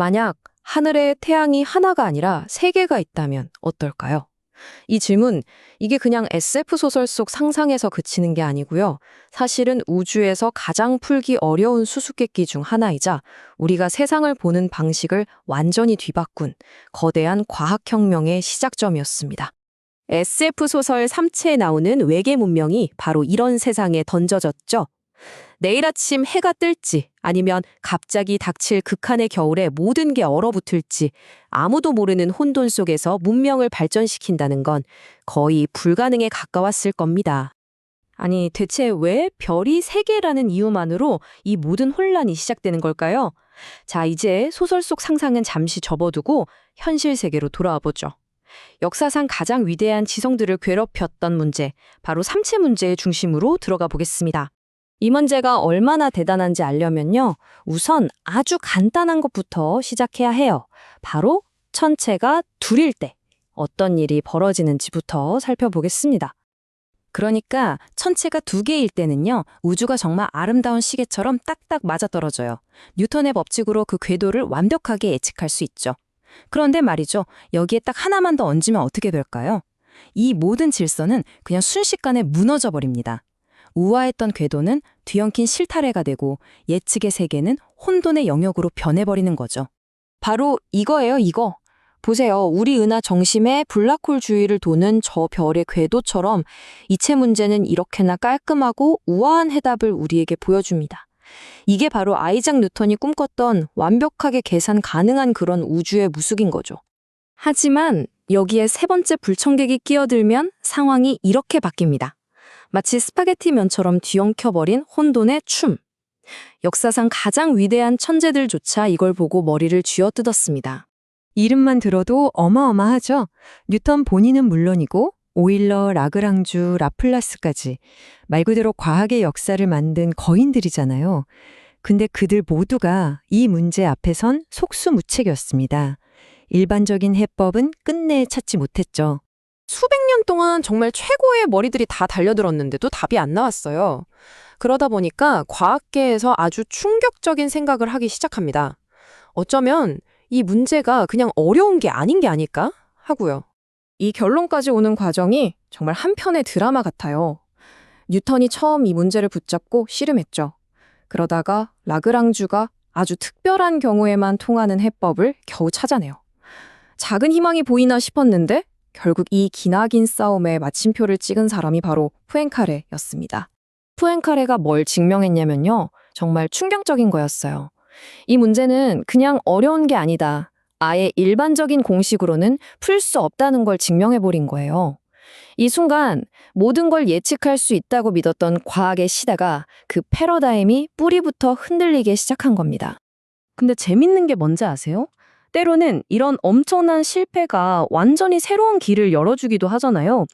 만약 하늘에 태양이 하나가 아니라 세 개가 있다면 어떨까요? 이 질문, 이게 그냥 SF 소설 속 상상에서 그치는 게 아니고요. 사실은 우주에서 가장 풀기 어려운 수수께끼 중 하나이자 우리가 세상을 보는 방식을 완전히 뒤바꾼 거대한 과학혁명의 시작점이었습니다. SF 소설 3채에 나오는 외계 문명이 바로 이런 세상에 던져졌죠. 내일 아침 해가 뜰지 아니면 갑자기 닥칠 극한의 겨울에 모든 게 얼어붙을지 아무도 모르는 혼돈 속에서 문명을 발전시킨다는 건 거의 불가능에 가까웠을 겁니다. 아니, 대체 왜 별이 세 개라는 이유만으로 이 모든 혼란이 시작되는 걸까요? 자, 이제 소설 속 상상은 잠시 접어두고 현실 세계로 돌아와 보죠. 역사상 가장 위대한 지성들을 괴롭혔던 문제, 바로 삼체 문제의 중심으로 들어가 보겠습니다. 이 문제가 얼마나 대단한지 알려면요. 우선 아주 간단한 것부터 시작해야 해요. 바로 천체가 둘일 때 어떤 일이 벌어지는지부터 살펴보겠습니다. 그러니까 천체가 두 개일 때는요. 우주가 정말 아름다운 시계처럼 딱딱 맞아떨어져요. 뉴턴의 법칙으로 그 궤도를 완벽하게 예측할 수 있죠. 그런데 말이죠. 여기에 딱 하나만 더 얹으면 어떻게 될까요? 이 모든 질서는 그냥 순식간에 무너져 버립니다. 우아했던 궤도는 뒤엉킨 실타래가 되고 예측의 세계는 혼돈의 영역으로 변해버리는 거죠. 바로 이거예요, 이거. 보세요. 우리 은하 정심의 블락홀 주위를 도는 저 별의 궤도처럼 이체 문제는 이렇게나 깔끔하고 우아한 해답을 우리에게 보여줍니다. 이게 바로 아이작 뉴턴이 꿈꿨던 완벽하게 계산 가능한 그런 우주의 무숙인 거죠. 하지만 여기에 세 번째 불청객이 끼어들면 상황이 이렇게 바뀝니다. 마치 스파게티 면처럼 뒤엉켜버린 혼돈의 춤. 역사상 가장 위대한 천재들조차 이걸 보고 머리를 쥐어뜯었습니다. 이름만 들어도 어마어마하죠. 뉴턴 본인은 물론이고 오일러, 라그랑주, 라플라스까지 말 그대로 과학의 역사를 만든 거인들이잖아요. 근데 그들 모두가 이 문제 앞에선 속수무책이었습니다. 일반적인 해법은 끝내 찾지 못했죠. 동안 정말 최고의 머리들이 다 달려들었는데도 답이 안 나왔어요. 그러다 보니까 과학계에서 아주 충격적인 생각을 하기 시작합니다. 어쩌면 이 문제가 그냥 어려운 게 아닌 게 아닐까 하고요. 이 결론까지 오는 과정이 정말 한편의 드라마 같아요. 뉴턴이 처음 이 문제를 붙잡고 씨름했죠. 그러다가 라그랑주가 아주 특별한 경우에만 통하는 해법을 겨우 찾아내요. 작은 희망이 보이나 싶었는데 결국 이 기나긴 싸움에 마침표를 찍은 사람이 바로 푸엔카레였습니다. 푸엔카레가 뭘 증명했냐면요. 정말 충격적인 거였어요. 이 문제는 그냥 어려운 게 아니다. 아예 일반적인 공식으로는 풀 수 없다는 걸 증명해버린 거예요. 이 순간 모든 걸 예측할 수 있다고 믿었던 과학의 시대가 그 패러다임이 뿌리부터 흔들리기 시작한 겁니다. 근데 재밌는 게 뭔지 아세요? 때로는 이런 엄청난 실패가 완전히 새로운 길을 열어주기도 하잖아요.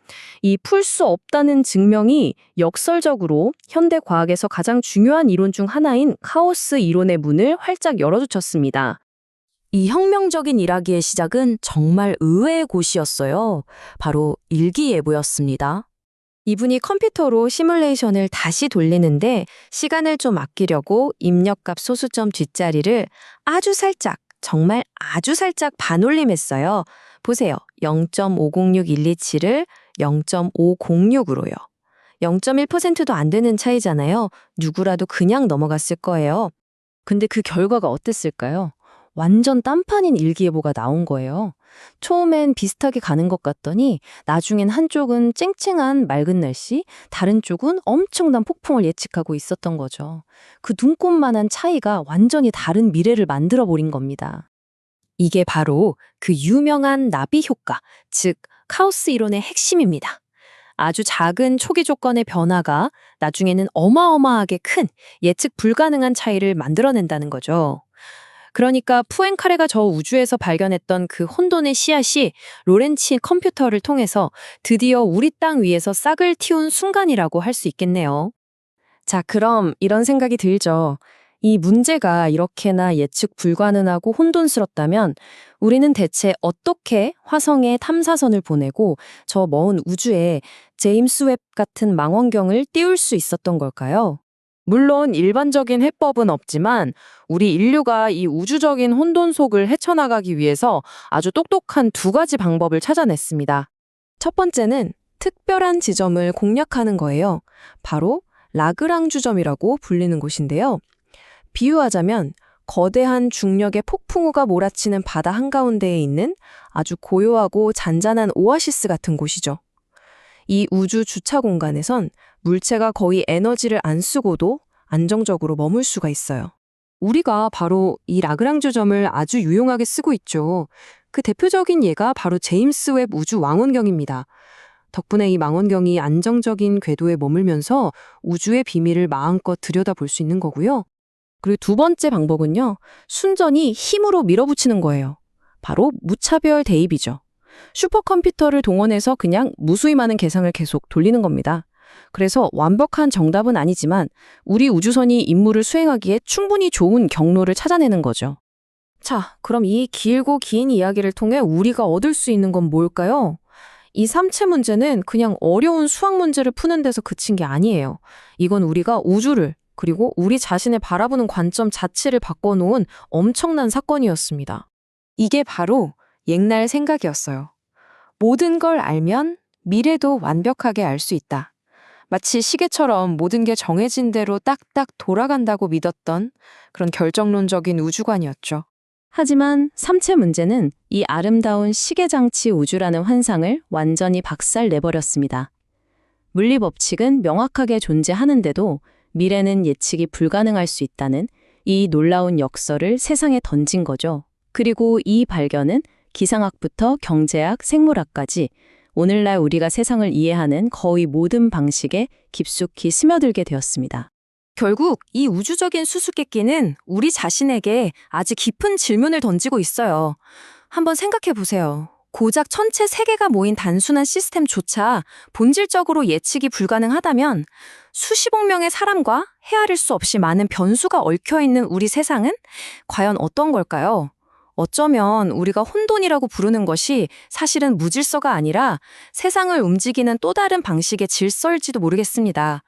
이 풀 수 없다는 증명이 역설적으로 현대 과학에서 가장 중요한 이론 중 하나인 카오스 이론의 문을 활짝 열어젖혔습니다. 이 혁명적인 일하기의 시작은 정말 의외의 곳이었어요. 바로 일기예보였습니다. 이분이 컴퓨터로 시뮬레이션을 다시 돌리는데 시간을 좀 아끼려고 입력값 소수점 뒷자리를 아주 살짝 정말 아주 살짝 반올림했어요. 보세요. 0.506127을 0.506으로요. 0.1%도 안 되는 차이잖아요. 누구라도 그냥 넘어갔을 거예요. 근데 그 결과가 어땠을까요? 완전 딴판인 일기예보가 나온 거예요. 처음엔 비슷하게 가는 것 같더니 나중엔 한쪽은 쨍쨍한 맑은 날씨, 다른 쪽은 엄청난 폭풍을 예측하고 있었던 거죠. 그 눈꽃만한 차이가 완전히 다른 미래를 만들어 버린 겁니다. 이게 바로 그 유명한 나비 효과, 즉 카오스 이론의 핵심입니다. 아주 작은 초기 조건의 변화가 나중에는 어마어마하게 큰 예측 불가능한 차이를 만들어낸다는 거죠. 그러니까 푸엔카레가 저 우주에서 발견했던 그 혼돈의 씨앗이 로렌치 컴퓨터를 통해서 드디어 우리 땅 위에서 싹을 틔운 순간이라고 할 수 있겠네요. 자, 그럼 이런 생각이 들죠. 이 문제가 이렇게나 예측 불가능하고 혼돈스럽다면 우리는 대체 어떻게 화성에 탐사선을 보내고 저 먼 우주에 제임스 웹 같은 망원경을 띄울 수 있었던 걸까요? 물론 일반적인 해법은 없지만 우리 인류가 이 우주적인 혼돈 속을 헤쳐나가기 위해서 아주 똑똑한 두 가지 방법을 찾아냈습니다. 첫 번째는 특별한 지점을 공략하는 거예요. 바로 라그랑주점이라고 불리는 곳인데요. 비유하자면 거대한 중력의 폭풍우가 몰아치는 바다 한가운데에 있는 아주 고요하고 잔잔한 오아시스 같은 곳이죠. 이 우주 주차 공간에선 물체가 거의 에너지를 안 쓰고도 안정적으로 머물 수가 있어요. 우리가 바로 이 라그랑주점을 아주 유용하게 쓰고 있죠. 그 대표적인 예가 바로 제임스 웹 우주 망원경입니다. 덕분에 이 망원경이 안정적인 궤도에 머물면서 우주의 비밀을 마음껏 들여다볼 수 있는 거고요. 그리고 두 번째 방법은요. 순전히 힘으로 밀어붙이는 거예요. 바로 무차별 대입이죠. 슈퍼컴퓨터를 동원해서 그냥 무수히 많은 계산을 계속 돌리는 겁니다. 그래서 완벽한 정답은 아니지만 우리 우주선이 임무를 수행하기에 충분히 좋은 경로를 찾아내는 거죠. 자, 그럼 이 길고 긴 이야기를 통해 우리가 얻을 수 있는 건 뭘까요? 이 삼체 문제는 그냥 어려운 수학 문제를 푸는 데서 그친 게 아니에요. 이건 우리가 우주를 그리고 우리 자신을 바라보는 관점 자체를 바꿔놓은 엄청난 사건이었습니다. 이게 바로 옛날 생각이었어요. 모든 걸 알면 미래도 완벽하게 알 수 있다. 마치 시계처럼 모든 게 정해진 대로 딱딱 돌아간다고 믿었던 그런 결정론적인 우주관이었죠. 하지만 삼체 문제는 이 아름다운 시계장치 우주라는 환상을 완전히 박살 내버렸습니다. 물리 법칙은 명확하게 존재하는데도 미래는 예측이 불가능할 수 있다는 이 놀라운 역설을 세상에 던진 거죠. 그리고 이 발견은 기상학부터 경제학, 생물학까지 오늘날 우리가 세상을 이해하는 거의 모든 방식에 깊숙이 스며들게 되었습니다. 결국 이 우주적인 수수께끼는 우리 자신에게 아주 깊은 질문을 던지고 있어요. 한번 생각해 보세요. 고작 천체 세계가 모인 단순한 시스템조차 본질적으로 예측이 불가능하다면 수십억 명의 사람과 헤아릴 수 없이 많은 변수가 얽혀 있는 우리 세상은 과연 어떤 걸까요? 어쩌면 우리가 혼돈이라고 부르는 것이 사실은 무질서가 아니라 세상을 움직이는 또 다른 방식의 질서일지도 모르겠습니다.